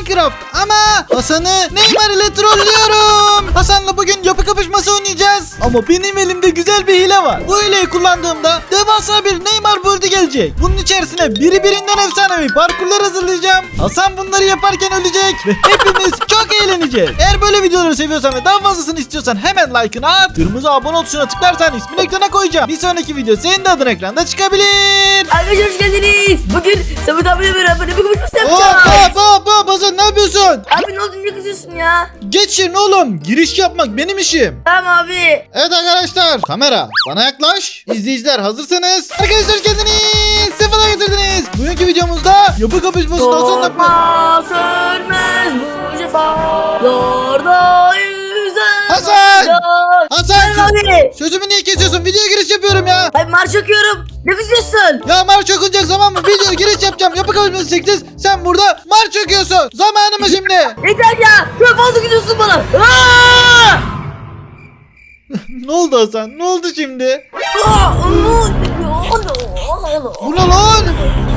Minecraft ama Hasan'ı Neymar ile trollüyorum. Hasan'la bugün yapı kapışması oynayacağız. Ama benim elimde güzel bir hile var. Bu hileyi kullandığımda devasa bir Neymar build'i gelecek. Bunun içerisine biri birinden efsanevi parkurlar hazırlayacağım. Hasan bunları yaparken ölecek ve hepimiz çok eğleneceğiz. Eğer böyle videoları seviyorsan ve daha fazlasını istiyorsan hemen like'ını at. Kırmızı abone ol tuşuna tıklarsan ismini ekrana koyacağım. Bir sonraki video senin de adın ekranda çıkabilir. Arkadaşlar hoş geldiniz. Bugün Samet abiyle beraber bir konuşması Hop yapacağız. hop hop hop Hasan ne yapıyorsun? Abi ne oldu niye kızıyorsun ya? Geç yerine oğlum. Giriş yapmak benim işim. Tamam abi. Evet arkadaşlar kamera bana yaklaş. İzleyiciler hazırsanız. Arkadaşlar geldiniz. Sefalar getirdiniz. Bugünkü videomuzda yapı kapışmasından sonra Sorma sönmez bu cefalarda yüzen. Hasan! Hasan! Hasan abi. sözümü niye kesiyorsun? Videoya giriş yapıyorum ya. Ay marş okuyorum. Ne kızıyorsun? Ya marş okunacak zaman mı? Videoya giriş yapacağım. Yapı kapışması çekeceğiz. Sen burada marş okuyorsun. Zamanı mı şimdi? Yeter ya. Çok fazla gidiyorsun bana. Aa! ne oldu Hasan? Ne oldu şimdi? Aa! Bu ne lan?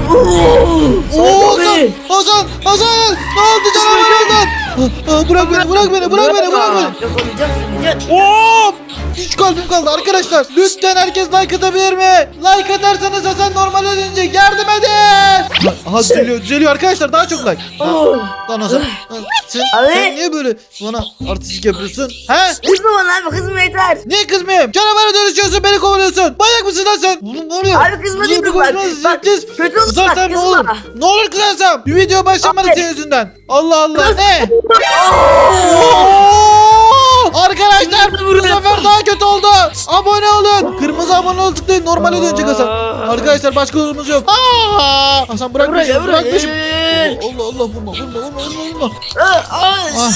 Oo, Hasan, Hasan, Hasan! Ne oldu canavarlardan? Ah, ah, Bırak beni, bırak beni, bırak beni, bırak beni. Yapamayacaksın. Gel. Hop! Hiç kalbim kaldı arkadaşlar. Lütfen herkes like atabilir mi? Like atarsanız Hasan normale dönecek. Yardım edin. Aha düzeliyor, düzeliyor arkadaşlar. Daha çok like. Ha, lan Hasan. ha, Sen, Abi. sen niye böyle bana artistik yapıyorsun? He? Kızma bana abi kızma yeter. Niye kızmayayım? Canavara dönüşüyorsun beni kovalıyorsun. Manyak mısın lan sen? Oğlum ne oluyor? Abi kızma diyorum yapı bak. Bak kötü olur bak Kızarsam ne olur? kızma. Ne olur kızarsam? Bir video başlamadı Abi. senin yüzünden. Allah Allah. Ne? Olun. Kırmızı abone ol tıklayın. Normale dönecek Hasan. Arkadaşlar başka yolumuz yok. Aa! Hasan bırak Buraya peşimi. Bırak peşimi. Allah Allah vurma vurma vurma vurma vurma. Aa! Ah,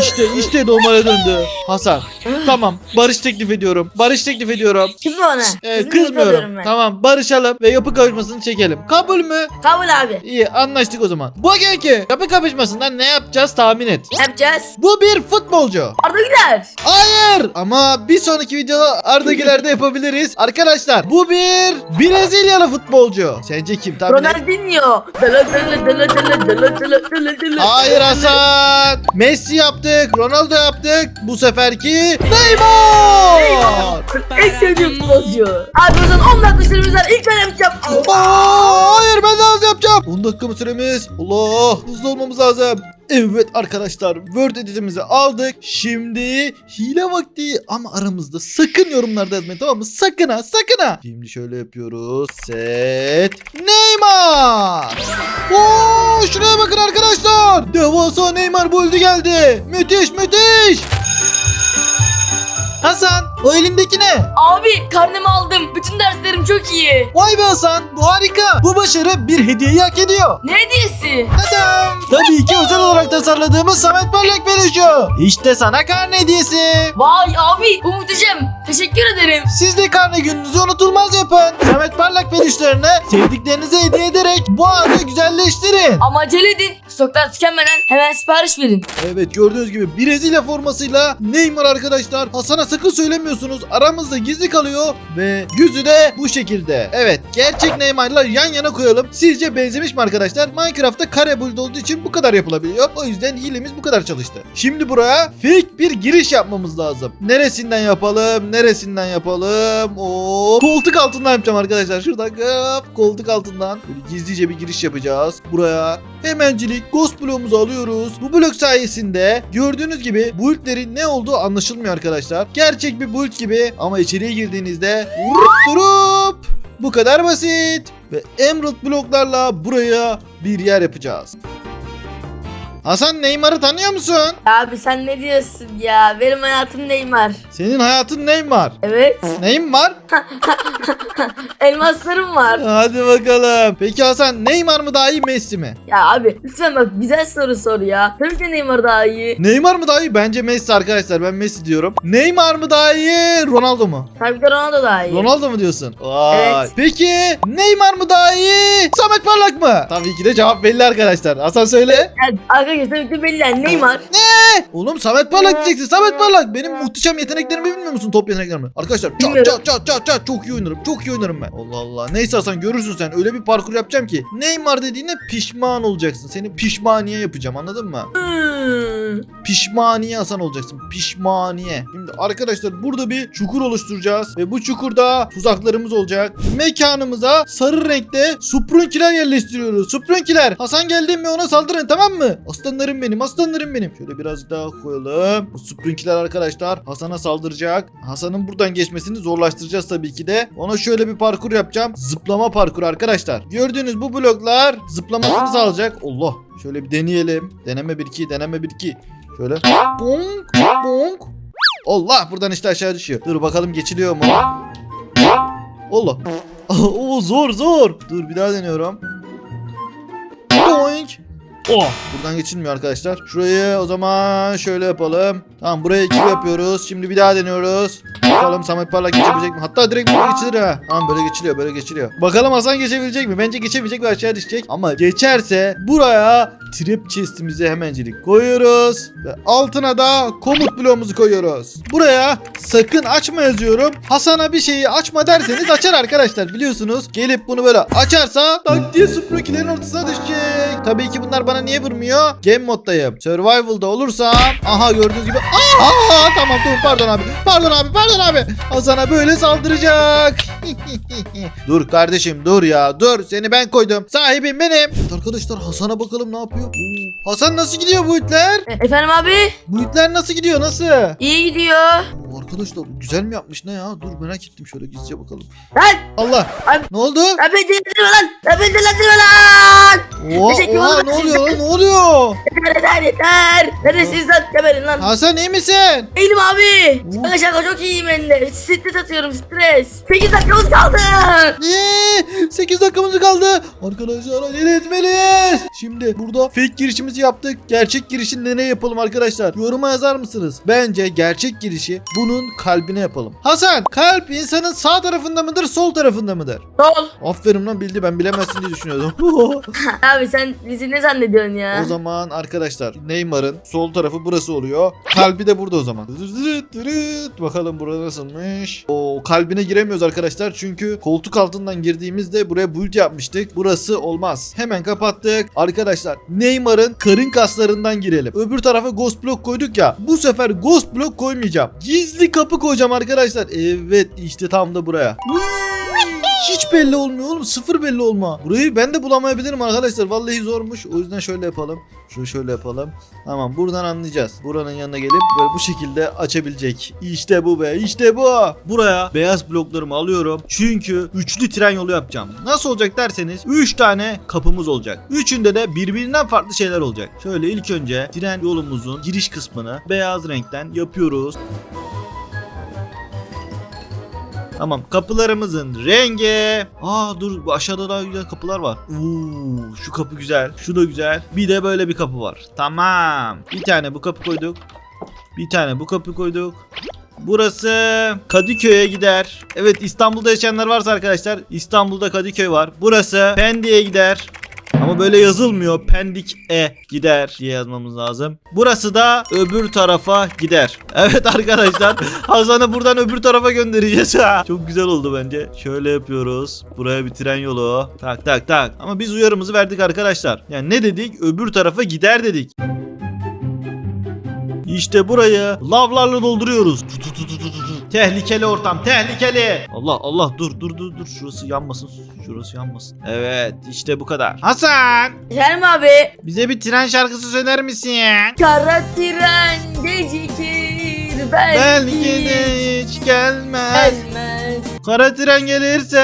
işte işte normale döndü. Hasan tamam barış teklif ediyorum. Barış teklif ediyorum. Kızma bana. Ee, kızmıyorum. ben. Tamam barışalım ve yapı kapışmasını çekelim. Kabul mü? Kabul abi. İyi anlaştık o zaman. Bugünkü yapı kapışmasında ne yapacağız tahmin et. Ne yapacağız? Bu bir futbolcu. Arda Güler. Hayır ama bir sonraki videoda Arda Güler'de yapabiliriz. Arkadaşlar bu bir Brezilyalı futbolcu. Sence kim tahmin et? Ronaldinho. Dala dala dala dala dala dala dala dala. Hayır Hasan. Messi yaptık, Ronaldo yaptık. Bu seferki Neymar. En sevdiğim futbolcu. Abi o zaman 10 dakika süremiz var. İlk ben yapacağım. Aa, 10 dakika mı süremiz? Allah hızlı olmamız lazım. Evet arkadaşlar Word editimizi aldık. Şimdi hile vakti ama aramızda sakın yorumlarda yazmayın tamam mı? Sakın ha sakın ha. Şimdi şöyle yapıyoruz. Set. Neymar. Oo, şuraya bakın arkadaşlar. Devasa Neymar buldü geldi. Müthiş müthiş. Hasan o elindeki ne? Abi karnemi aldım. Bütün derslerim çok iyi. Vay be Hasan bu harika. Bu başarı bir hediyeyi hak ediyor. Ne hediyesi? Tadam. Tabii ki özel olarak tasarladığımız Samet Parlak Peluşu. İşte sana karne hediyesi. Vay abi bu muhteşem. Teşekkür ederim. Siz de karne gününüzü unutulmaz yapın. Samet Parlak peluşlarını sevdiklerinize hediye ederek bu anı güzelleştirin. Ama acele edin. Stoklar tükenmeden hemen sipariş verin. Evet gördüğünüz gibi Brezilya formasıyla Neymar arkadaşlar. Hasan'a sakın söylemiyorsunuz. Aramızda gizli kalıyor ve yüzü de bu şekilde. Evet gerçek Neymar'la yan yana koyalım. Sizce benzemiş mi arkadaşlar? Minecraft'ta kare build olduğu için bu kadar yapılabiliyor. O yüzden hilemiz bu kadar çalıştı. Şimdi buraya fake bir giriş yapmamız lazım. Neresinden yapalım? Neresinden yapalım? Oo, koltuk altından yapacağım arkadaşlar. Şuradan gıp, koltuk altından böyle gizlice bir giriş yapacağız. Buraya Hemencilik Ghost bloğumuzu alıyoruz. Bu blok sayesinde gördüğünüz gibi build'lerin ne olduğu anlaşılmıyor arkadaşlar. Gerçek bir build gibi ama içeriye girdiğinizde durup bu kadar basit. Ve Emerald bloklarla buraya bir yer yapacağız. Hasan Neymar'ı tanıyor musun? Abi sen ne diyorsun ya? Benim hayatım Neymar. Senin hayatın Neymar. Evet. Neyin var? Elmaslarım var. Hadi bakalım. Peki Hasan Neymar mı daha iyi Messi mi? Ya abi lütfen bak güzel soru sor ya. Tabii ki Neymar daha iyi. Neymar mı daha iyi? Bence Messi arkadaşlar. Ben Messi diyorum. Neymar mı daha iyi? Ronaldo mu? Tabii ki Ronaldo daha iyi. Ronaldo mu diyorsun? Vay. Evet. Peki Neymar mı daha iyi? Samet Parlak mı? Tabii ki de cevap belli arkadaşlar. Hasan söyle. Yani arkadaşlar Arkadaşlar tabii ki belli Neymar. Ne? Oğlum Samet Parlak diyeceksin. Samet Parlak. Benim muhteşem yeteneklerimi bilmiyor musun? Top yeteneklerimi. Arkadaşlar çat çat çat çat çat çok iyi oynarım. Çok iyi oynarım ben. Allah Allah. Neyse Hasan görürsün sen. Öyle bir parkur yapacağım ki. Neymar dediğine pişman olacaksın. Seni pişmaniye yapacağım anladın mı? Hmm. Pişmaniye Hasan olacaksın. Pişmaniye. Şimdi arkadaşlar burada bir çukur oluşturacağız. Ve bu çukurda tuzaklarımız olacak. Mekanımıza sarı renkte Sprunkiler yerleştiriyoruz. Sprunkiler. Hasan geldi mi ona saldırın tamam mı? Aslanlarım benim aslanlarım benim. Şöyle biraz daha koyalım. Bu Sprunkiler arkadaşlar Hasan'a saldıracak. Hasan'ın buradan geçmesini zorlaştıracağız tabii ki de. Ona şöyle bir parkur yapacağım. Zıplama parkuru arkadaşlar. Gördüğünüz bu bloklar zıplamasını sağlayacak. Allah. Şöyle bir deneyelim. Deneme 1-2 deneme 1-2. Şöyle. Bonk bonk. Allah buradan işte aşağı düşüyor. Dur bakalım geçiliyor mu? Allah. Oo zor zor. Dur bir daha deniyorum. Oh buradan geçilmiyor arkadaşlar. Şurayı o zaman şöyle yapalım. Tamam buraya iki yapıyoruz. Şimdi bir daha deniyoruz. Bakalım Samet Parlak geçebilecek mi? Hatta direkt böyle geçilir ha. Tamam böyle geçiliyor böyle geçiliyor. Bakalım Hasan geçebilecek mi? Bence geçemeyecek ve aşağı düşecek. Ama geçerse buraya trap chest'imizi hemencilik koyuyoruz. Ve altına da komut bloğumuzu koyuyoruz. Buraya sakın açma yazıyorum. Hasan'a bir şeyi açma derseniz açar arkadaşlar biliyorsunuz. Gelip bunu böyle açarsa tak diye Sprukilerin ortasına düşecek. Tabii ki bunlar bana niye vurmuyor? Game moddayım. Survival'da olursam aha gördüğünüz gibi Aa tamam tamam pardon abi. Pardon abi pardon abi. Hasan'a böyle saldıracak. dur kardeşim dur ya dur seni ben koydum. Sahibim benim. Arkadaşlar Hasan'a bakalım ne yapıyor. Oo, Hasan nasıl gidiyor bu itler? E, Efendim abi? Bu itler nasıl gidiyor nasıl? İyi gidiyor. Oo, arkadaşlar güzel mi yapmış ne ya? Dur merak ettim şöyle gizlice bakalım. Lan! Allah Abi- ne oldu? Beni dinlendirme lan! Beni dinlendirme lan! Oha, oha ne oluyor lan ne oluyor? Yeter yeter yeter! Neredesiniz lan? Geberin lan! Hasan iyi misin? Değilim abi! Şaka şaka çok iyiyim ben de. Stres atıyorum stres. 8 dakikamız kaldı. Ne? 8 dakikamız kaldı. Arkadaşlar acele etmeliyiz. Şimdi burada fake girişimizi yaptık. Gerçek girişinde ne yapalım arkadaşlar? Yoruma yazar mısınız? Bence gerçek girişi bunun kalbine yapalım. Hasan kalp insanın sağ tarafında mıdır sol tarafında mıdır? Sol. Aferin lan bildi ben bilemezsin diye düşünüyordum. Abi sen bizi ne zannediyorsun ya? o zaman arkadaşlar Neymar'ın sol tarafı burası oluyor. Kalbi de burada o zaman. Bakalım burada nasılmış. O kalbine giremiyoruz arkadaşlar. Çünkü koltuk altından girdiğimizde buraya build yapmıştık. Burası olmaz. Hemen kapattık. Arkadaşlar Neymar'ın karın kaslarından girelim. Öbür tarafa ghost block koyduk ya. Bu sefer ghost block koymayacağım. Gizli kapı koyacağım arkadaşlar. Evet işte tam da buraya. Hiç belli olmuyor oğlum. Sıfır belli olma. Burayı ben de bulamayabilirim arkadaşlar. Vallahi zormuş. O yüzden şöyle yapalım. Şunu şöyle yapalım. Tamam buradan anlayacağız. Buranın yanına gelip böyle bu şekilde açabilecek. İşte bu be. işte bu. Buraya beyaz bloklarımı alıyorum. Çünkü üçlü tren yolu yapacağım. Nasıl olacak derseniz 3 tane kapımız olacak. Üçünde de birbirinden farklı şeyler olacak. Şöyle ilk önce tren yolumuzun giriş kısmını beyaz renkten yapıyoruz. Tamam kapılarımızın rengi. Aa dur bu aşağıda daha güzel kapılar var. Oo, şu kapı güzel. Şu da güzel. Bir de böyle bir kapı var. Tamam. Bir tane bu kapı koyduk. Bir tane bu kapı koyduk. Burası Kadıköy'e gider. Evet İstanbul'da yaşayanlar varsa arkadaşlar İstanbul'da Kadıköy var. Burası Pendik'e gider. Ama böyle yazılmıyor. Pendik E gider diye yazmamız lazım. Burası da öbür tarafa gider. Evet arkadaşlar Hasan'ı buradan öbür tarafa göndereceğiz. Çok güzel oldu bence. Şöyle yapıyoruz. Buraya bir tren yolu. Tak tak tak. Ama biz uyarımızı verdik arkadaşlar. Yani ne dedik? Öbür tarafa gider dedik. İşte burayı lavlarla dolduruyoruz. Tu tu tu tu tu tu. Tehlikeli ortam, tehlikeli. Allah Allah dur dur dur dur. Şurası yanmasın. Şurası yanmasın. Evet, işte bu kadar. Hasan, Efendim abi? bize bir tren şarkısı söyler misin? Kara tren gecikir belki, Belki de hiç gelmez. gelmez. Kara tren gelirse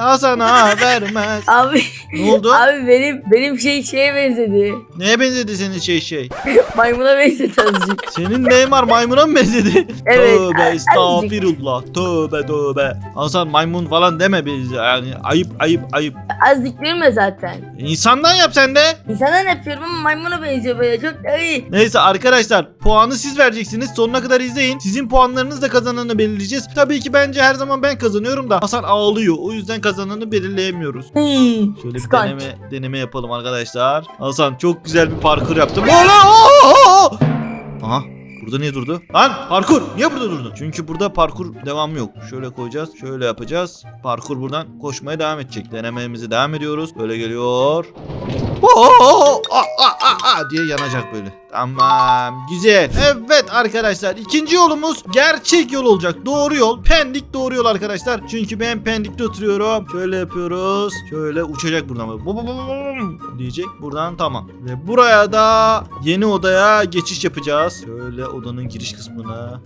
Hasan'a vermez. Abi, Ne oldu? abi benim benim şey şeye benzedi. Neye benzedi senin şey şey? Maymuna benzedi azıcık. Senin Neymar maymuna mı benzedi? Evet, Tövbe azıcık. estağfirullah. Tövbe tövbe. Hasan maymun falan deme biz yani ayıp ayıp ayıp. Azıcık değil mi zaten? İnsandan yap sen de. İnsandan yapıyorum ama maymuna benziyor böyle çok da iyi. Neyse arkadaşlar puanı siz vereceksiniz. Sonuna kadar izleyin. Sizin puanlarınızla kazananı belirleyeceğiz. Tabii ki bence her zaman ben kazanıyorum da Hasan ağlıyor. O yüzden kazananı belirleyemiyoruz. Hmm. Şöyle bir Kıskanç. deneme, deneme yapalım arkadaşlar. Hasan çok güzel bir parkur yaptım. Ola! Aha Burada niye durdu? Lan parkur niye burada durdun? Çünkü burada parkur devamı yok. Şöyle koyacağız. Şöyle yapacağız. Parkur buradan koşmaya devam edecek. Denememizi devam ediyoruz. Böyle geliyor. Oo, diye yanacak böyle. Tamam güzel. Evet arkadaşlar ikinci yolumuz gerçek yol olacak. Doğru yol. Pendik doğru yol arkadaşlar. Çünkü ben Pendik'te oturuyorum. Şöyle yapıyoruz. Şöyle uçacak buradan diyecek. Buradan tamam. Ve buraya da yeni odaya geçiş yapacağız. Şöyle odanın giriş kısmına.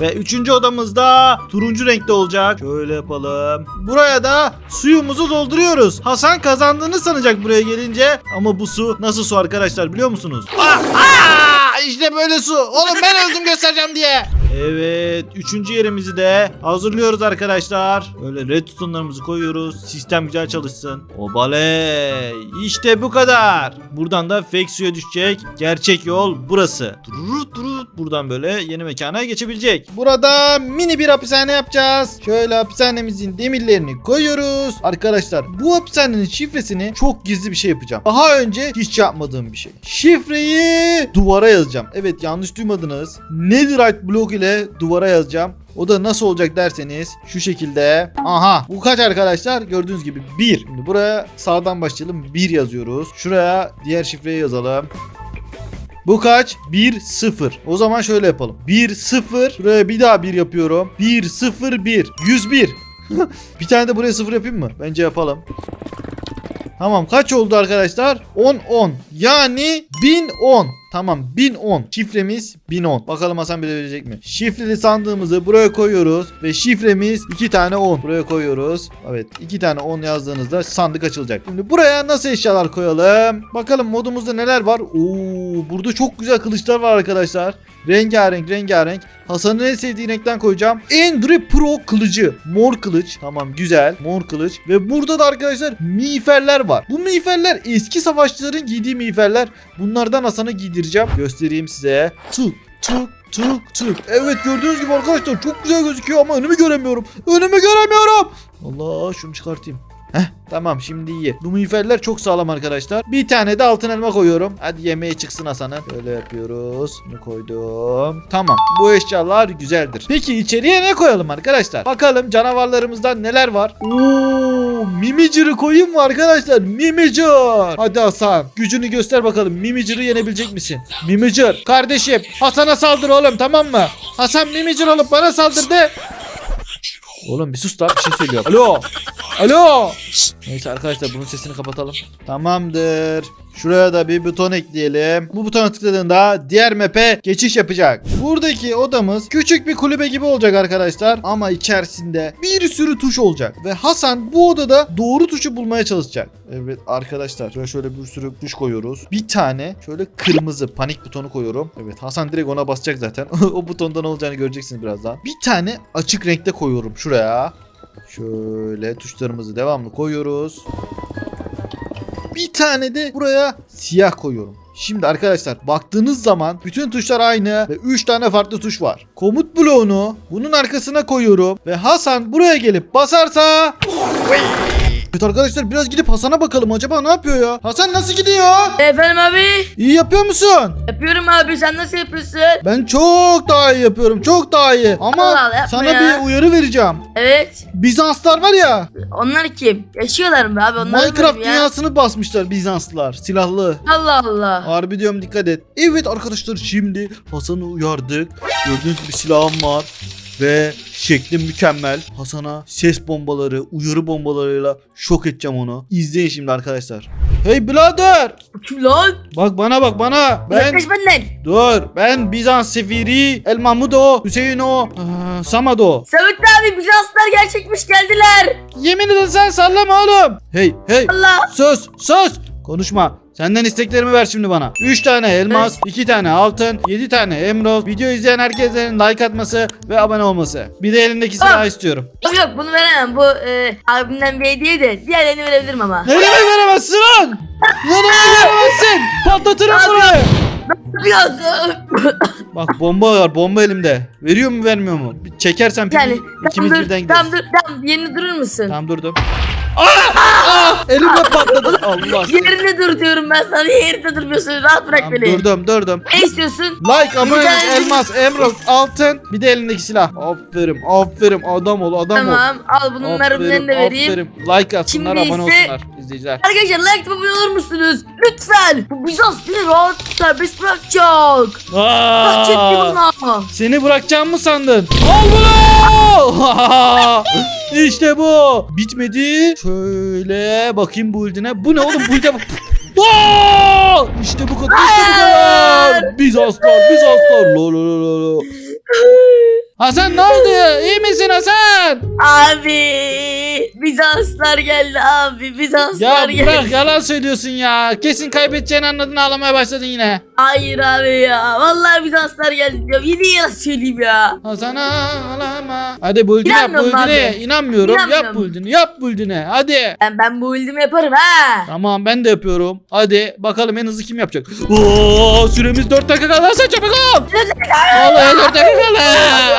Ve üçüncü odamızda turuncu renkte olacak. Şöyle yapalım. Buraya da suyumuzu dolduruyoruz. Hasan kazandığını sanacak buraya gelince. Ama bu su nasıl su arkadaşlar biliyor musunuz? Aa, aa, işte böyle su. Oğlum ben öldüm göstereceğim diye. Evet. Üçüncü yerimizi de hazırlıyoruz arkadaşlar. Böyle redstone'larımızı koyuyoruz. Sistem güzel çalışsın. Obale. İşte bu kadar. Buradan da fake suya düşecek. Gerçek yol burası. Durut durut. Buradan böyle yeni mekana geçebilecek. Burada mini bir hapishane yapacağız. Şöyle hapishanemizin demirlerini koyuyoruz. Arkadaşlar bu hapishanenin şifresini çok gizli bir şey yapacağım. Daha önce hiç yapmadığım bir şey. Şifreyi duvara yazacağım. Evet yanlış duymadınız. Netherite blok ile duvara yazacağım. O da nasıl olacak derseniz şu şekilde. Aha bu kaç arkadaşlar? Gördüğünüz gibi 1. Şimdi buraya sağdan başlayalım. 1 yazıyoruz. Şuraya diğer şifreyi yazalım. Bu kaç? 1 0. O zaman şöyle yapalım. 1 0. Şuraya bir daha 1 yapıyorum. 1 0 1. 101. bir tane de buraya 0 yapayım mı? Bence yapalım. Tamam kaç oldu arkadaşlar? 10 10. Yani 1010. Tamam 1010. Şifremiz 1010. Bakalım Hasan bilebilecek mi? Şifreli sandığımızı buraya koyuyoruz ve şifremiz 2 tane 10. Buraya koyuyoruz. Evet 2 tane 10 yazdığınızda sandık açılacak. Şimdi buraya nasıl eşyalar koyalım? Bakalım modumuzda neler var? Oo burada çok güzel kılıçlar var arkadaşlar. Rengarenk rengarenk. Hasan'ın en sevdiği renkten koyacağım. Endre Pro kılıcı. Mor kılıç. Tamam güzel. Mor kılıç. Ve burada da arkadaşlar miğferler var. Bu miğferler eski savaşçıların giydiği miğferler. Bunlardan Hasan'a giydireceğim. Göstereyim size. Tık tık tık tık. Evet gördüğünüz gibi arkadaşlar çok güzel gözüküyor ama önümü göremiyorum. Önümü göremiyorum. Allah şunu çıkartayım. Heh tamam şimdi iyi. Bu miğferler çok sağlam arkadaşlar. Bir tane de altın elma koyuyorum. Hadi yemeğe çıksın Hasan'ın. Böyle yapıyoruz. Bunu koydum. Tamam bu eşyalar güzeldir. Peki içeriye ne koyalım arkadaşlar? Bakalım canavarlarımızdan neler var? Oo, Mimicir'i koyayım mı arkadaşlar? Mimicir. Hadi Hasan gücünü göster bakalım. Mimicir'i yenebilecek misin? Mimicir kardeşim Hasan'a saldır oğlum tamam mı? Hasan Mimicir olup bana saldırdı. Oğlum bir sus da bir şey söylüyor. Alo. Alo. Neyse arkadaşlar bunun sesini kapatalım. Tamamdır. Şuraya da bir buton ekleyelim. Bu butona tıkladığında diğer map'e geçiş yapacak. Buradaki odamız küçük bir kulübe gibi olacak arkadaşlar. Ama içerisinde bir sürü tuş olacak. Ve Hasan bu odada doğru tuşu bulmaya çalışacak. Evet arkadaşlar şöyle, şöyle bir sürü tuş koyuyoruz. Bir tane şöyle kırmızı panik butonu koyuyorum. Evet Hasan direkt ona basacak zaten. o butonda ne olacağını göreceksiniz birazdan. Bir tane açık renkte koyuyorum şuraya. Şöyle tuşlarımızı devamlı koyuyoruz. Bir tane de buraya siyah koyuyorum. Şimdi arkadaşlar baktığınız zaman bütün tuşlar aynı ve 3 tane farklı tuş var. Komut bloğunu bunun arkasına koyuyorum ve Hasan buraya gelip basarsa Evet arkadaşlar biraz gidip Hasan'a bakalım acaba ne yapıyor ya? Hasan nasıl gidiyor? Efendim abi. İyi yapıyor musun? Yapıyorum abi sen nasıl yapıyorsun? Ben çok daha iyi yapıyorum. Çok daha iyi. Ama Allah Allah, yapma sana ya. bir uyarı vereceğim. Evet. Bizanslar var ya. Onlar kim? Yaşıyorlar mı abi? Onlar Minecraft ya. dünyasını basmışlar Bizanslılar. Silahlı. Allah Allah. Harbi diyorum dikkat et. Evet arkadaşlar şimdi Hasan'ı uyardık. Gördüğünüz gibi silahım var. Ve şeklim mükemmel. Hasan'a ses bombaları, uyarı bombalarıyla şok edeceğim onu. İzleyin şimdi arkadaşlar. Hey birader! Kim lan? Bak bana bak bana. Ben Uzaklaş benden. dur. Ben Bizans sefiri El Mahmudo, Hüseyino, aa, Samado. Samet abi Bizanslar gerçekmiş geldiler. Yemin ederim sen sallama oğlum. Hey hey. Allah. Sus sus. Konuşma. Senden isteklerimi ver şimdi bana. 3 tane elmas, 2 tane altın, 7 tane emerald. Video izleyen herkesin like atması ve abone olması. Bir de elindeki silahı Ah. istiyorum. Yok yok bunu veremem. Bu e, abimden bir hediye de diğerlerini verebilirim ama. Ne demek veremezsin lan? Ne demek veremezsin? Patlatırım burayı. Biraz. Bak bomba var bomba elimde. Veriyor mu vermiyor mu? Bir çekersen Yani ikimiz tamam birden dur, gideriz. tamam dur, tamam yerine durur musun? Tamam durdum. Aa! Aa! Elimde patladı. Allah. Yerine dur diyorum ben sana. Yerinde durmuyorsun? Rahat bırak Tamam, beni. durdum durdum. Ne istiyorsun? Like, abone, Güzel. elmas, emerald, altın. Bir de elindeki silah. Aferin, aferin. Adam ol, adam ol. Tamam al bunları Aferin, de vereyim. aferin. Like atsınlar, Şimdi abone ise- olsunlar izleyiciler. Arkadaşlar like abone olur musunuz? Lütfen. Bu Bizans beni rahat serbest bırakacak. Bırakacak ki Aa, bana. seni bırakacağım mı sandın? Al bunu! işte bu. Bitmedi. Şöyle bakayım build'ine. Bu ne oğlum build'e bak. Aa! İşte bu kadar. İşte bu kadar. Bizanslar, Bizanslar. Lo lo lo lo lo. Hasan ne oldu? İyi misin Hasan? Abi Bizanslar geldi abi Ya Bizanslar geldi. bırak yalan söylüyorsun ya. Kesin kaybedeceğini anladın ağlamaya başladın yine. Hayır abi ya. Vallahi Bizanslar geldi diyorum. Yine yalan söyleyeyim ya. Hasan ağlama. Hadi buldine yap İnanmıyorum buldine. abi. İnanmıyorum. Yap İnanmıyorum. buldine. Yap buldine. Hadi. Ben, ben bu ildim yaparım ha. Tamam ben de yapıyorum. Hadi bakalım en hızlı kim yapacak. Oo, süremiz 4 dakika kaldı. Hasan çabuk ol. Vallahi 4 dakika kaldı.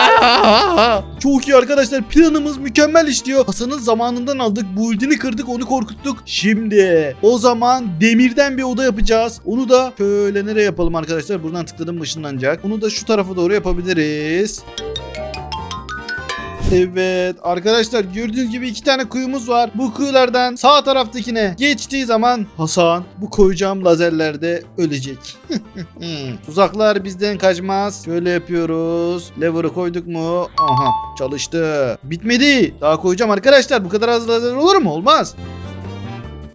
Çok iyi arkadaşlar. Planımız mükemmel işliyor. Hasan'ın zamanından aldık. Build'ini kırdık. Onu korkuttuk. Şimdi o zaman demirden bir oda yapacağız. Onu da şöyle nereye yapalım arkadaşlar? Buradan tıkladım ışınlanacak. Onu da şu tarafa doğru yapabiliriz. Evet arkadaşlar gördüğünüz gibi iki tane kuyumuz var. Bu kuyulardan sağ taraftakine geçtiği zaman Hasan bu koyacağım lazerlerde ölecek. Tuzaklar bizden kaçmaz. Şöyle yapıyoruz. Lever'ı koyduk mu? Aha çalıştı. Bitmedi. Daha koyacağım arkadaşlar. Bu kadar az lazer olur mu? Olmaz.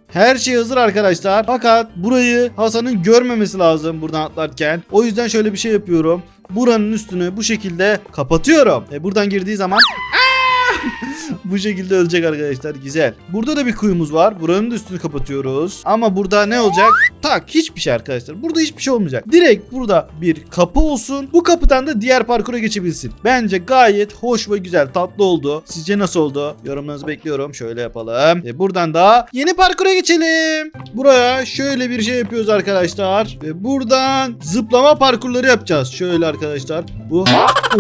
Her şey hazır arkadaşlar. Fakat burayı Hasan'ın görmemesi lazım buradan atlarken. O yüzden şöyle bir şey yapıyorum. Buranın üstünü bu şekilde kapatıyorum. E buradan girdiği zaman bu şekilde ölecek arkadaşlar. Güzel. Burada da bir kuyumuz var. Buranın da üstünü kapatıyoruz. Ama burada ne olacak? Tak hiçbir şey arkadaşlar. Burada hiçbir şey olmayacak. Direkt burada bir kapı olsun. Bu kapıdan da diğer parkura geçebilsin. Bence gayet hoş ve güzel. Tatlı oldu. Sizce nasıl oldu? Yorumlarınızı bekliyorum. Şöyle yapalım. E buradan da yeni parkura geçelim. Buraya şöyle bir şey yapıyoruz arkadaşlar. Ve buradan zıplama parkurları yapacağız. Şöyle arkadaşlar. Bu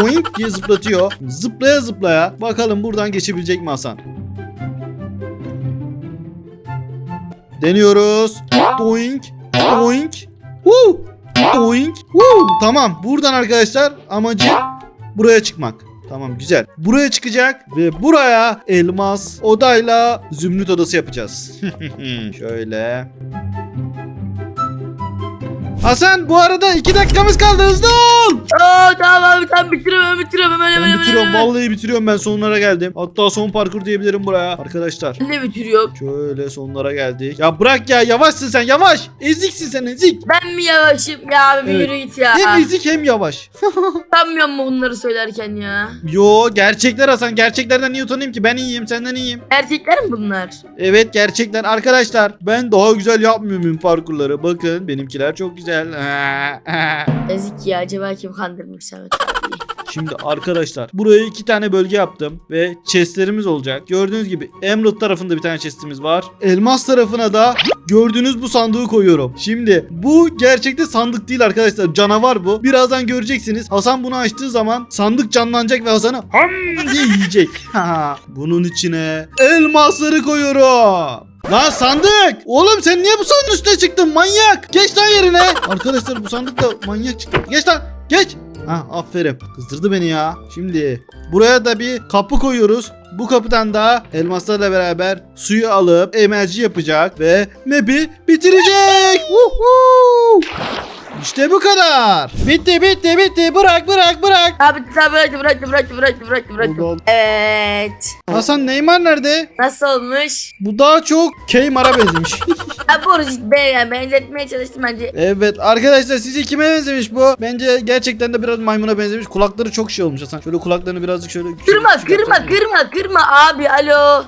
oink diye zıplatıyor. Zıplaya zıplaya. Bakalım buradan geçebilecek mi Hasan? Deniyoruz. Doink. Doink. Woo. Doink. Woo. Tamam. Buradan arkadaşlar amacı buraya çıkmak. Tamam güzel. Buraya çıkacak ve buraya elmas odayla zümrüt odası yapacağız. Şöyle. Hasan bu arada iki dakikamız kaldı hızlı ol. Aa tamam abi tamam bitiriyorum bitiriyorum hemen hemen Ben hemen. bitiriyorum hemen. vallahi bitiriyorum ben sonlara geldim. Hatta son parkur diyebilirim buraya arkadaşlar. Ben de bitiriyorum. Şöyle sonlara geldik. Ya bırak ya yavaşsın sen yavaş. Eziksin sen ezik. Ben mi yavaşım ya abi bir Evet. yürü git ya. Hem ezik hem yavaş. Utanmıyor mu bunları söylerken ya? Yo gerçekler Hasan. Gerçeklerden niye utanayım ki? Ben iyiyim senden iyiyim. Erkekler mi bunlar? Evet gerçekler. Arkadaşlar ben daha güzel yapmıyor muyum parkurları? Bakın benimkiler çok güzel. Ezik ya acaba kim kandırmış Samet? Şimdi arkadaşlar buraya iki tane bölge yaptım ve chestlerimiz olacak. Gördüğünüz gibi Emerald tarafında bir tane chestimiz var. Elmas tarafına da gördüğünüz bu sandığı koyuyorum. Şimdi bu gerçekte sandık değil arkadaşlar. Canavar bu. Birazdan göreceksiniz. Hasan bunu açtığı zaman sandık canlanacak ve Hasan'ı ham diye yiyecek. Bunun içine elmasları koyuyorum. Lan sandık! Oğlum sen niye bu sandığın üstüne çıktın manyak? Geç lan yerine. Arkadaşlar bu sandık da manyak çıktı. Geç lan geç. Ha aferin. Kızdırdı beni ya. Şimdi buraya da bir kapı koyuyoruz. Bu kapıdan da elmaslarla beraber suyu alıp emerci yapacak ve map'i bitirecek. Woohoo! İşte bu kadar. Bitti bitti bitti. Bırak bırak bırak. Abi tamam bıraktı bıraktı bıraktı bıraktı bıraktı bıraktı. Oldu, oldu. Evet. Hasan Neymar nerede? Nasıl olmuş? Bu daha çok Keymar'a benzemiş. Ha bu arada be yani benzetmeye çalıştım bence. Evet arkadaşlar sizce kime benzemiş bu? Bence gerçekten de biraz maymuna benzemiş. Kulakları çok şey olmuş Hasan. Şöyle kulaklarını birazcık şöyle... Kırma şöyle kırma kırma kırma abi alo.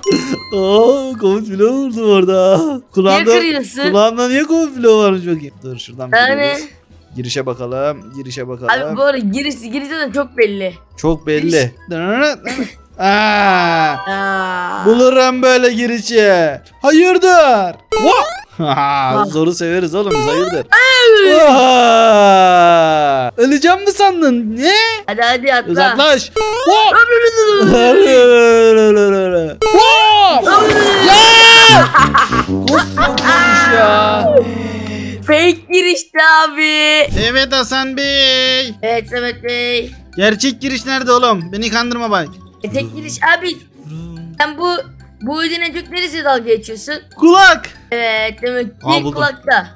Aa komut filo vurdu orada. Niye Kulağında, kırıyorsun? kulağında niye filo varmış bakayım. Dur şuradan bir Yani. Girişe bakalım. Girişe bakalım. abi bu arada giriş giriş zaten çok belli. Çok belli. Aa, Aa. bulurum böyle girişi. Hayırdır? Haha, Zoru severiz oğlum biz hayırdır. Oha! Öleceğim mi sandın? Ne? Hadi hadi atla. Uzaklaş. Fake girişti abi. Evet Hasan Bey. Evet Samet Bey. Gerçek giriş nerede oğlum? Beni kandırma bak. E, tek giriş abi. Sen bu bu en çok neresi dalga geçiyorsun? Kulak. Evet demek ki Aa, buldum. kulakta.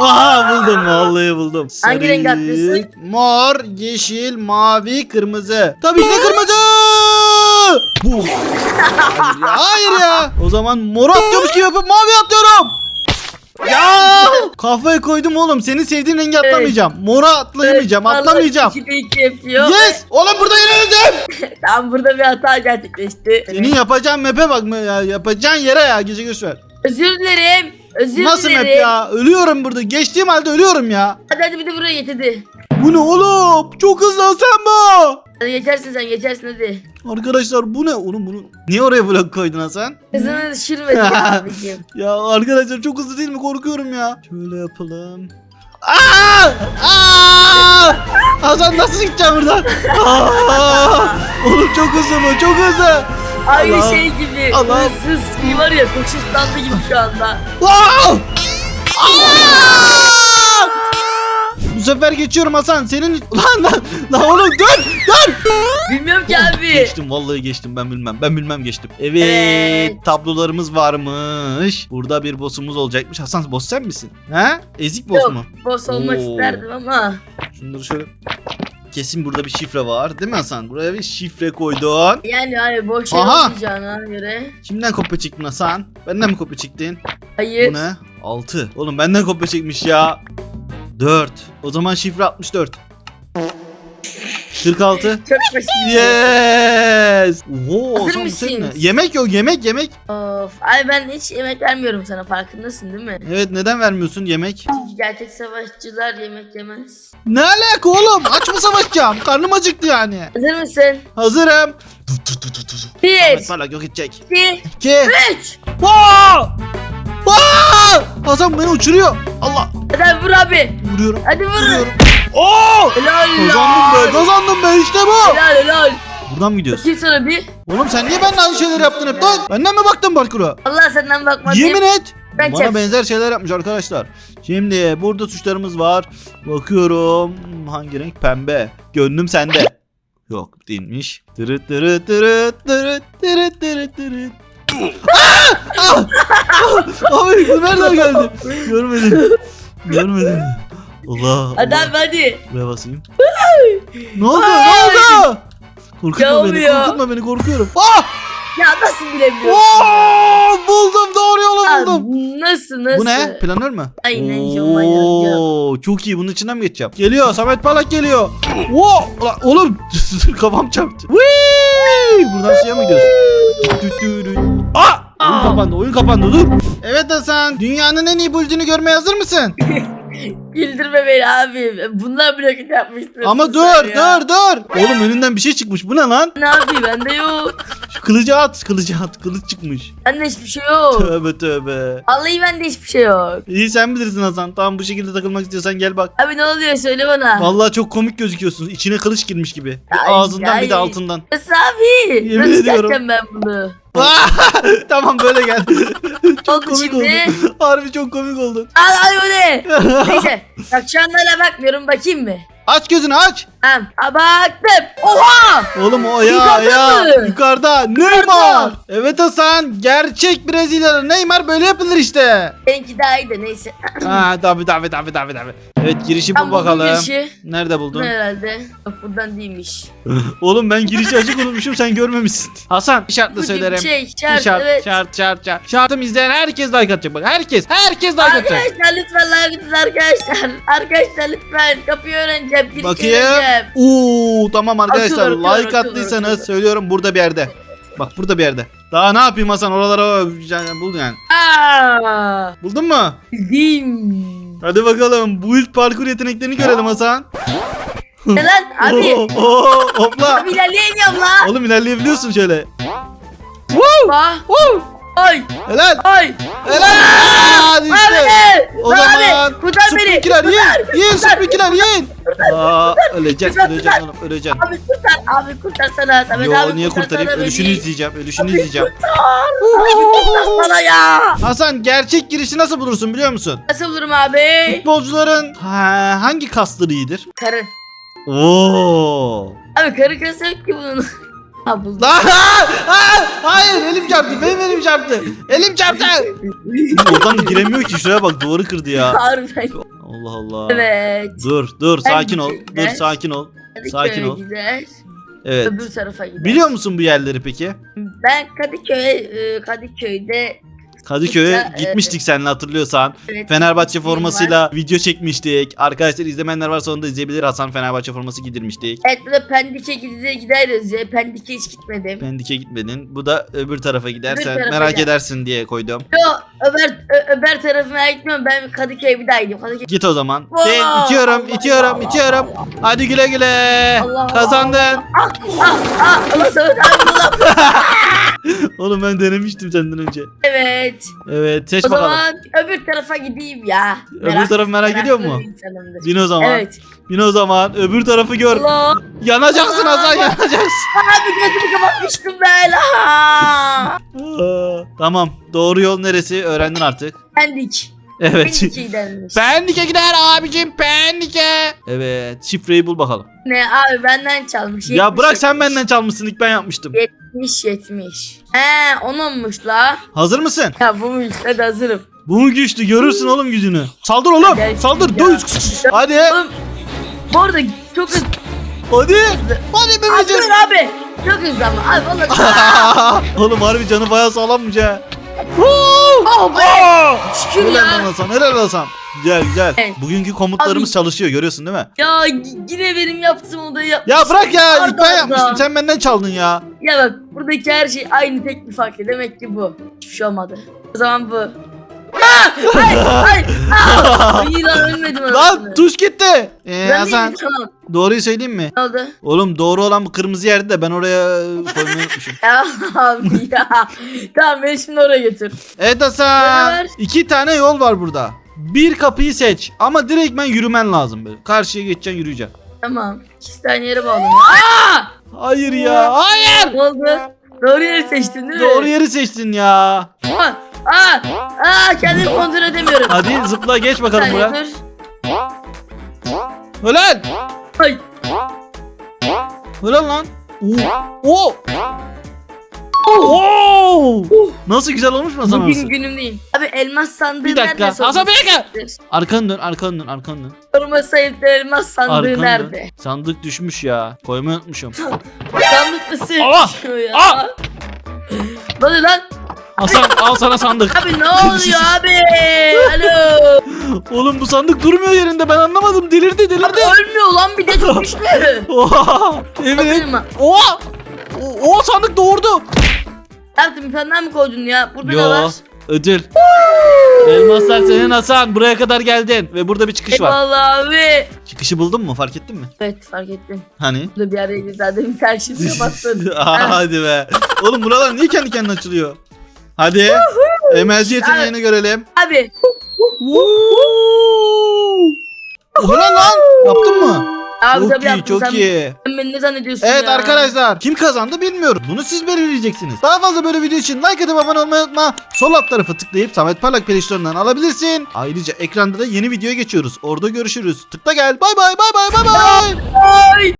Aha buldum vallahi buldum. Hangi renk atlıyorsun? Mor, yeşil, mavi, kırmızı. Tabii ki de kırmızı. Bu. Hayır ya, hayır ya. O zaman mor atlıyormuş gibi yapıp mavi atlıyorum. Ya kafaya koydum oğlum. Senin sevdiğin rengi atlamayacağım. Mora atlayamayacağım. Atlamayacağım. vallahi iki de iki yapıyor. Yes! Oğlum burada yine öldüm. Tam burada bir hata gerçekleşti. Senin yapacağın map'e bak ya. Yapacağın yere ya. Gece göster. Özür dilerim. Özür Nasıl dilerim. map ya? Ölüyorum burada. Geçtiğim halde ölüyorum ya. Hadi hadi bir de buraya getirdi. Bu ne oğlum? Çok hızlı Hasan bu. Hadi geçersin sen geçersin hadi. Arkadaşlar bu ne? Oğlum bunu niye oraya blok koydun Hasan? Hızını düşürmedin abicim. Ya arkadaşlar çok hızlı değil mi? Korkuyorum ya. Şöyle yapalım. Aa! Aa! Hasan nasıl gideceğim buradan? Aa! Oğlum çok hızlı bu, çok hızlı. Aynı Allah. şey gibi. Allah. Hırsız var ya koşuşlandı gibi şu anda. Aa! Aa! Bu sefer geçiyorum Hasan. Senin lan lan lan oğlum dur dur. Bilmiyorum ki abi. Geçtim vallahi geçtim ben bilmem. Ben bilmem geçtim. Evet, Evet. tablolarımız varmış. Burada bir boss'umuz olacakmış. Hasan boss sen misin? Ha? Ezik boss Yok. mu? Boss olmak Oo. isterdim ama. Şunları şöyle Kesin burada bir şifre var değil mi Hasan? Buraya bir şifre koydun. Yani abi boş Aha. olmayacağına göre. Kimden kopya çıktın Hasan? Benden mi kopya çıktın? Hayır. Bu ne? 6. Oğlum benden kopya çekmiş ya. 4. O zaman şifre 64. 46. Çok basit. Yes. Oho, Hazır ne? mısınız? Yemek yok yemek yemek. Of. Ay ben hiç yemek vermiyorum sana farkındasın değil mi? Evet neden vermiyorsun yemek? Çünkü gerçek savaşçılar yemek yemez. Ne alaka oğlum? Aç mı savaşacağım? Karnım acıktı yani. Hazır mısın? Hazırım. Bir, Ahmet Parlak yok edecek. iki, 2. üç. Aa! Aa! Hasan beni uçuruyor. Allah. Hadi vur abi. Vuruyorum. Hadi vur. Vuruyorum. Oo! Helal Kazandım be, kazandım be işte bu. Helal helal. Buradan mı gidiyoruz? Bakayım sana bir. Oğlum sen niye benimle aynı şeyler yaptın hep lan? Benden mi baktın parkura? Allah senden bakmadım. Yemin et. Ben Bana çek. benzer şeyler yapmış arkadaşlar. Şimdi burada tuşlarımız var. Bakıyorum. Hangi renk? Pembe. Gönlüm sende. Yok değilmiş. Tırıt tırıt tırıt tırıt tırıt tırıt tırıt. Aa! Ah! Ah! Abi bu nereden geldi? Görmedim. Görmedim. Allah. Hadi Allah. hadi. Buraya basayım. ne oldu? Ne oldu? Korkutma Ya beni, korkutma beni, korkuyorum. Ah! Ya nasıl bilemiyorsun? Oo! Buldum, doğru yolu buldum. Nasıl nasıl? Bu ne? Planör mü? Aynen, Mayer, Oo, çok iyi. Bunun içinden mi geçeceğim? Geliyor. Samet Parlak geliyor. Oo, ulan oğlum kafam çarptı. Whee! Buradan suya mı gidiyoruz? Aa! Oyun kapandı. Oyun kapandı. Dur. Evet Hasan. Dünyanın en iyi bulduğunu görmeye hazır mısın? Güldürme beni abi. Bunlar blok yapmıştır. Ama dur, dur, dur. Oğlum önünden bir şey çıkmış. Bu ne lan? Ne abi bende yok. Şu kılıcı at, kılıcı at. Kılıç çıkmış. Bende hiçbir şey yok. Tövbe tövbe. Vallahi bende hiçbir şey yok. İyi sen bilirsin Hasan. Tamam bu şekilde takılmak istiyorsan gel bak. Abi ne oluyor söyle bana. Vallahi çok komik gözüküyorsun. İçine kılıç girmiş gibi. Bir Ay, ağzından bir de ay. altından. Nasıl abi? Yemin Nasıl ediyorum. yapacağım ben bunu? tamam böyle gel. çok Oldu komik şimdi. oldun. Harbi çok komik oldun. Al al o ne? Neyse. Bak şu anda hala bakmıyorum bakayım mı? aç gözünü aç. Tamam. Aa, baktım. Oha! Oğlum o ya Yukarıda ya mı? yukarıda Neymar. Evet Hasan gerçek Brezilyalı Neymar böyle yapılır işte. Benimki daha iyi de neyse. ha tabi tabi tabi tabi tabi. Evet girişi bul bakalım. girişi. Nerede Bu buldun? herhalde. Yok buradan değilmiş. Oğlum ben girişi açık unutmuşum sen görmemişsin. Hasan bir şartla Bu gibi söylerim. şey. Bir Şart, şart, evet. şart, şart, şart. Şartım izleyen herkes like atacak bak. Herkes, herkes like atacak. Arkadaşlar lütfen like atın arkadaşlar. Arkadaşlar lütfen kapıyı öğreneceğim. Girişi Bakayım. öğreneceğim. Oo tamam arkadaşlar atıyorlar, like atıyorlar, attıysanız atıyorlar. söylüyorum burada bir yerde. Bak burada bir yerde. Daha ne yapayım Hasan oralara yani buldun yani. Aa, Buldun mu? bildim. Hadi bakalım bu ilk parkur yeteneklerini görelim Hasan. Ne lan abi? Oo, oo, hopla. Abi ilerleyemiyorum la. Oğlum ilerleyebiliyorsun şöyle. Bak. Woo! Ay Helal. ay. Helal. Abi. O abi, zaman kurtar beni. Süpürgeler yiyin. Yiyin Kurtar. süpürgeler yiyin. Aa, öleceksin Kurtar, öleceksin oğlum öleceksin. Abi kurtar abi kurtarsana Samet Yo abi niye kurtarayım? beni. Ölüşünü izleyeceğim. Ölüşünü izleyeceğim. Kurtarsana ya. Hasan gerçek girişi nasıl bulursun biliyor musun? Nasıl bulurum abi? Futbolcuların ha, hangi kasları iyidir? Karı. Oo. Abi karı kası yok ki bunun. Ha buldum. Lan! Aa! Hayır elim çarptı. Benim elim çarptı. Elim çarptı. Oradan da giremiyor ki. Şuraya bak duvarı kırdı ya. Harbiden. Allah Allah. Evet. Dur dur Ben sakin ol. Dur sakin ol. Kadıköy'e Sakin ol. Gider. Evet. Öbür tarafa gider. Biliyor musun bu yerleri peki? Ben Kadıköy'e e, Kadıköy'de Kadıköy'e e, gitmiştik seninle hatırlıyorsan. evet, Fenerbahçe formasıyla video çekmiştik. Arkadaşlar izlemeyenler varsa onu da izleyebilir. Hasan Fenerbahçe forması giydirmiştik. Evet burada Pendik'e gidide gideriz ya. Pendik'e hiç gitmedim. Pendik'e gitmedin. Bu da öbür tarafa gidersen tarafa merak gel. edersin diye koydum. Yo öber, ö, öber tarafına gitmiyorum. Ben Kadıköy'e bir daha gidiyorum. Kadıköy. Git o zaman. Wow. Ben itiyorum, Allah itiyorum, Allah. itiyorum. Hadi güle güle. Allah Kazandın. Ah ah Allah Samet abi Allah. Oğlum ben denemiştim senden önce. Evet. Evet, seç O bakalım. zaman öbür tarafa gideyim ya. Öbür tarafı merak ediyor mu? insanımdır. Bin o zaman. Evet. Bin o zaman. Öbür tarafı gör. Allah. Yanacaksın Allah. Hasan, yanacaksın. Abi gözümü kapatmıştım ben. Aa, tamam. Doğru yol neresi? Öğrendin artık. Pendik. Evet. Pendik'e gidermiş. Pendik'e gider abicim Pendik'e. Evet şifreyi bul bakalım. Ne abi benden çalmış. ya 70, bırak sen 70. benden çalmışsın ilk ben yapmıştım. 70 70. He onunmuş la. Hazır mısın? Ya buymuş hadi hazırım. Bu mu güçlü görürsün oğlum gücünü. Saldır oğlum Gel- saldır. Ya. Hadi. Oğlum bu arada çok hızlı. Hadi. Hadi Atıyor bebeğim. abi. Çok hızlı ama. Abi vallahi. oğlum harbi canı bayağı sağlammış ha. Oh be. Aa! Şükür Helal lan ya. Hasan helal Hasan. Güzel güzel. Evet. Bugünkü komutlarımız Abi- çalışıyor görüyorsun değil mi? Ya yine benim yaptığım odayı yap. Ya bırak ya Arda ben arda. yapmıştım sen benden çaldın ya. Ya bak buradaki her şey aynı tek bir farklı. Demek ki bu. Hiçbir şey olmadı. O zaman bu. Ay ay. Aa! İyi lan ölmedim Lan anasını. tuş gitti. Ee, Ben Hasan değilim, doğruyu söyleyeyim mi? Ne oldu? Oğlum doğru olan bu kırmızı yerde de ben oraya koymayı unutmuşum. Ya abi ya. tamam beni şimdi oraya götür. Evet Hasan. İki tane yol var burada. Bir kapıyı seç ama direktmen yürümen lazım böyle. Karşıya geçeceksin yürüyeceksin. Tamam. İki tane yere bağlanıyor. Aa! Hayır ya hayır. Ne oldu? Doğru yeri seçtin değil mi? Doğru yeri seçtin ya. Aa! Aa! Aa! Kendimi kontrol edemiyorum. Hadi zıpla geç bakalım buraya. dur. Helal. Ay! Helal lan. Oo. Oo. Nasıl güzel olmuş mu Hasan Bugün orası? günüm değil. Abi elmas sandığı Bir dakika. nerede? Hasan bir dakika. Arkanı dön arkanı dön arkanı dön. Sorma sahipler elmas sandığı Arkanı dön. nerede? Sandık düşmüş ya. Koymayı unutmuşum. Sandık nasıl Aa! ya? Aa! Ne oluyor lan? Hasan al sana sandık. Abi ne oluyor abi? Alo. Oğlum bu sandık durmuyor yerinde ben anlamadım. Delirdi Abi delirdi. ölmüyor lan bir de çok güçlü. Oha. Evet. Bakayım? Oha. O, o sandık doğurdu. Tane daha mı koydun ya? Burada ne Yo. var? Ödül. Elmaslar senin Hasan. Buraya kadar geldin. Ve burada bir çıkış var. Eyvallah abi. Çıkışı buldun mu? Fark ettin mi? Evet fark ettim. Hani? Burada bir araya zaten bir karşımıza kapattın. Aa, Hadi be. Oğlum buralar niye kendi kendine açılıyor? Hadi. MLG yeteneğini görelim. Abi. Ulan lan. Yaptın mı? Abi çok tabii iyi, yaptım. çok Sen- iyi. Sen beni ne zannediyorsun Evet ya? arkadaşlar kim kazandı bilmiyorum. Bunu siz belirleyeceksiniz. Daha fazla böyle video için like atıp abone olmayı unutma. Sol alt tarafı tıklayıp Samet Parlak Store'dan alabilirsin. Ayrıca ekranda da yeni videoya geçiyoruz. Orada görüşürüz. Tıkla gel. Bay bay bay bay bay bay. Ay.